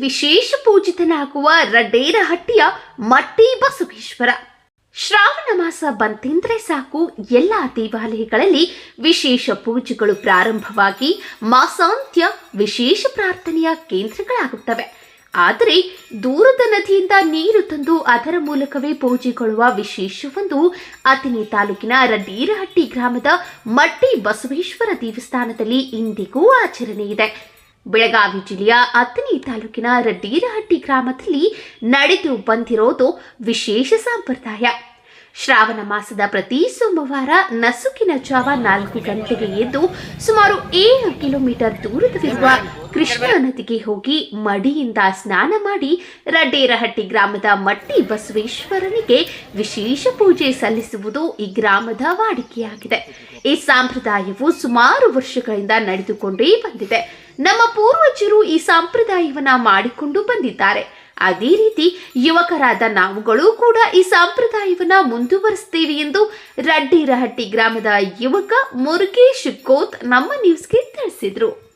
ವಿಶೇಷ ಪೂಜಿತನಾಗುವ ರಡ್ಡೇರಹಟ್ಟಿಯ ಮಟ್ಟಿ ಬಸವೇಶ್ವರ. ಶ್ರಾವಣ ಮಾಸ ಬಂತೆಂದ್ರೆ ಸಾಕು ಎಲ್ಲ ದೇವಾಲಯಗಳಲ್ಲಿ ವಿಶೇಷ ಪೂಜೆಗಳು ಪ್ರಾರಂಭವಾಗಿ ಮಾಸಾಂತ್ಯ ವಿಶೇಷ ಪ್ರಾರ್ಥನೆಯ ಕೇಂದ್ರಗಳಾಗುತ್ತವೆ. ಆದರೆ ದೂರದ ನದಿಯಿಂದ ನೀರು ತಂದು ಅದರ ಮೂಲಕವೇ ಪೂಜೆಗೊಳ್ಳುವ ವಿಶೇಷವೊಂದು ಅತಿನಿ ತಾಲೂಕಿನ ರಡ್ಡೀರಹಟ್ಟಿ ಗ್ರಾಮದ ಮಟ್ಟಿ ಬಸವೇಶ್ವರ ದೇವಸ್ಥಾನದಲ್ಲಿ ಇಂದಿಗೂ ಆಚರಣೆ ಇದೆ ಬೆಳಗಾವಿ ಜಿಲ್ಲೆಯ ಹತ್ತನೇ ತಾಲೂಕಿನ ರಡ್ಡೀರಹಟ್ಟಿ ಗ್ರಾಮದಲ್ಲಿ ನಡೆದು ಬಂದಿರೋದು ವಿಶೇಷ ಸಂಪ್ರದಾಯ. ಶ್ರಾವಣ ಮಾಸದ ಪ್ರತಿ ಸೋಮವಾರ ನಸುಕಿನ ಜಾವ ನಾಲ್ಕು ಗಂಟೆಗೆ ಎದ್ದು ಸುಮಾರು ಏಳು ಕಿಲೋಮೀಟರ್ ದೂರದಲ್ಲಿರುವ ಕೃಷ್ಣಾ ನದಿಗೆ ಹೋಗಿ ಮಡಿಯಿಂದ ಸ್ನಾನ ಮಾಡಿ ರಡ್ಡೇರಹಟ್ಟಿ ಗ್ರಾಮದ ಮಟ್ಟಿ ಬಸವೇಶ್ವರನಿಗೆ ವಿಶೇಷ ಪೂಜೆ ಸಲ್ಲಿಸುವುದು ಈ ಗ್ರಾಮದ ವಾಡಿಕೆಯಾಗಿದೆ. ಈ ಸಂಪ್ರದಾಯವು ಸುಮಾರು ವರ್ಷಗಳಿಂದ ನಡೆದುಕೊಂಡೇ ಬಂದಿದೆ. ನಮ್ಮ ಪೂರ್ವಜರು ಈ ಸಂಪ್ರದಾಯವನ್ನು ಮಾಡಿಕೊಂಡು ಬಂದಿದ್ದಾರೆ. ಅದೇ ರೀತಿ ಯುವಕರಾದ ನಾವುಗಳು ಕೂಡ ಈ ಸಂಪ್ರದಾಯವನ್ನು ಮುಂದುವರಿಸ್ತೀವಿ ಎಂದು ರಡ್ಡಿರಹಟ್ಟಿ ಗ್ರಾಮದ ಯುವಕ ಮುರುಗೇಶ್ ಕೋತ್ ನಮ್ಮ ನ್ಯೂಸ್ಗೆ ತಿಳಿಸಿದ್ರು.